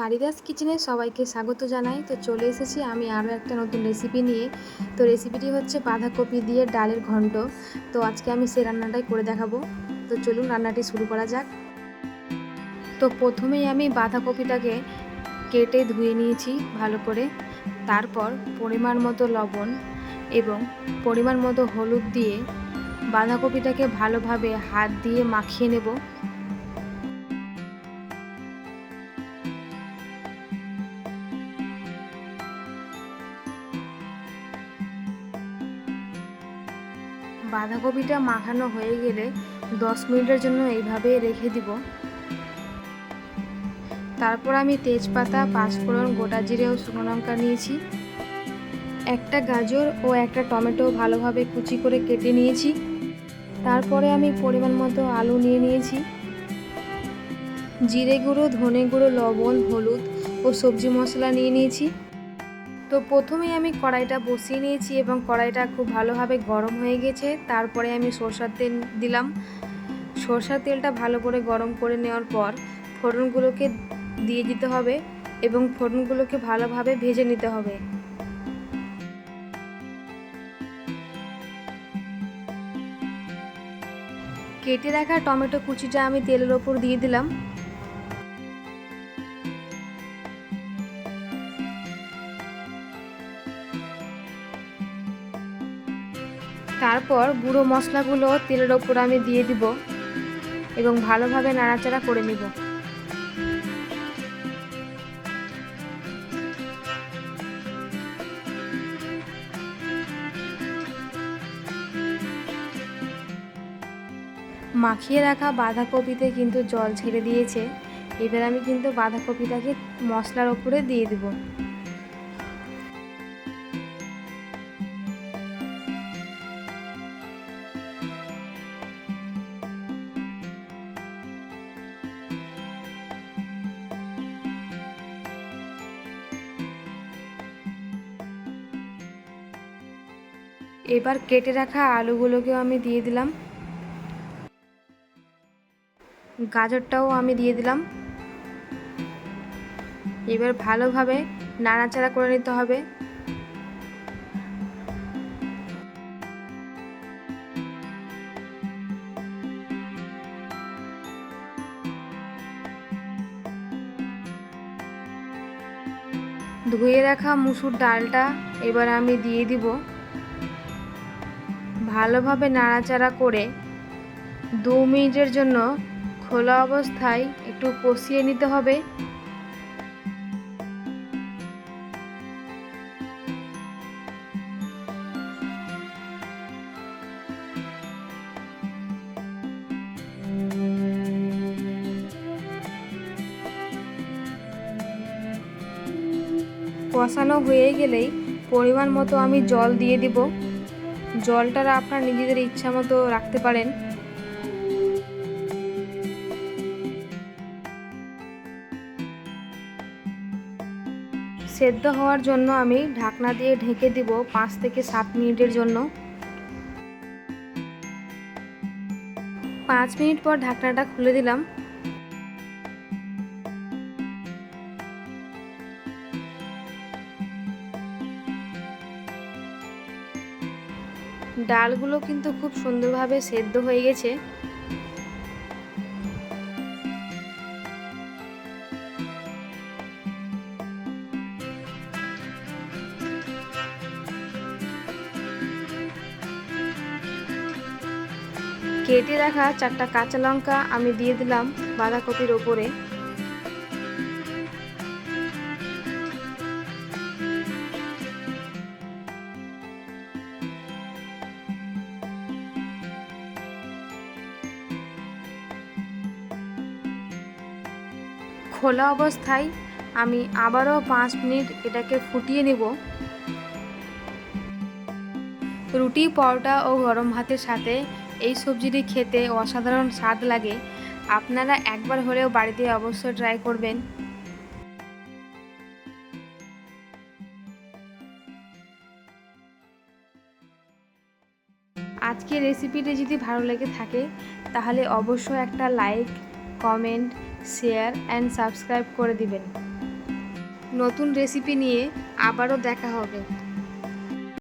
ফারিদাস কিচেনে সবাইকে স্বাগত জানাই। তো চলে এসেছি আমি আরও একটা নতুন রেসিপি নিয়ে। তো রেসিপিটি হচ্ছে বাঁধাকপি দিয়ে ডালের ঘন্ট। তো আজকে আমি সেই রান্নাটাই করে দেখাবো। তো চলুন রান্নাটি শুরু করা যাক। তো প্রথমেই আমি বাঁধাকপিটাকে কেটে ধুয়ে নিয়েছি ভালো করে। তারপর পরিমাণ মতো লবণ এবং পরিমাণ মতো হলুদ দিয়ে বাঁধাকপিটাকে ভালোভাবে হাত দিয়ে মাখিয়ে নেব। বাঁধাকপিটা মাখানো হয়ে গেলে দশ মিনিটের জন্য এইভাবে রেখে দিব। তারপর আমি তেজপাতা, পাঁচফোড়ন, গোটা জিরে ও শুকনো লঙ্কা নিয়েছি। একটা গাজর ও একটা টমেটো ভালোভাবে কুচি করে কেটে নিয়েছি। তারপরে আমি পরিমাণ মতো আলু নিয়ে নিয়েছি। জিরে গুঁড়ো, ধনে গুঁড়ো, লবণ, হলুদ ও সবজি মশলা নিয়ে নিয়েছি। তো প্রথমেই আমি কড়াইটা বসিয়ে নিয়েছি এবং কড়াইটা খুব ভালোভাবে গরম হয়ে গেছে। তারপরে আমি সরষার তেল দিলাম। সরষার তেলটা ভালো করে গরম করে নেওয়ার পর ফোড়নগুলোকে দিয়ে দিতে হবে এবং ফোড়নগুলোকে ভালোভাবে ভেজে নিতে হবে। কেটে রাখা টমেটো কুচিটা আমি তেলের ওপর দিয়ে দিলাম। তারপর গুঁড়ো মশলাগুলো তেলের ওপর আমি দিয়ে দিব এবং ভালোভাবে নাড়াচাড়া করে নিব। মাখিয়ে রাখা বাঁধাকপিতে কিন্তু জল ছেড়ে দিয়েছে। এবার আমি কিন্তু বাঁধাকপিটাকে মশলার ওপরে দিয়ে দেব। এবার কেটে রাখা আলুগুলোকেও আমি দিয়ে দিলাম। গাজরটাও আমি দিয়ে দিলাম। এবার ভালোভাবে নাড়াচাড়া করে নিতে হবে। ধুয়ে রাখা মুসুর ডালটা এবার আমি দিয়ে দিব। ভালোভাবে নাড়াচাড়া করে দু মিনিটের জন্য খোলা অবস্থায় একটু কষিয়ে নিতে হবে। কষানো হয়ে গেলেই পরিমাণ মতো আমি জল দিয়ে দিব। জলটা আপনার নিজেদের ইচ্ছা মতো রাখতে পারেন। সেদ্ধ হওয়ার জন্য আমি ঢাকনা দিয়ে ঢেকে দিব পাঁচ থেকে সাত মিনিটের জন্য। পাঁচ মিনিট পর ঢাকনাটা খুলে দিলাম। ডালগুলো কিন্তু খুব সুন্দরভাবে সেদ্ধ হয়ে গেছে। কেটে রাখা চারটা কাঁচা লঙ্কা আমি দিয়ে দিলাম বাঁধাকপির ওপরে। খোলা অবস্থায় আমি আবারও পাঁচ মিনিট এটাকে ফুটিয়ে নেব। রুটি, পরোটা ও গরম ভাতের সাথে এই সবজিটি খেতে অসাধারণ স্বাদ লাগে। আপনারা একবার হলেও বাড়িতে অবশ্যই ট্রাই করবেন। আজকের রেসিপিটি যদি ভালো লেগে থাকে, তাহলে অবশ্যই একটা like comment share and subscribe করে দিবেন। নতুন রেসিপি নিয়ে আবারও দেখা হবে।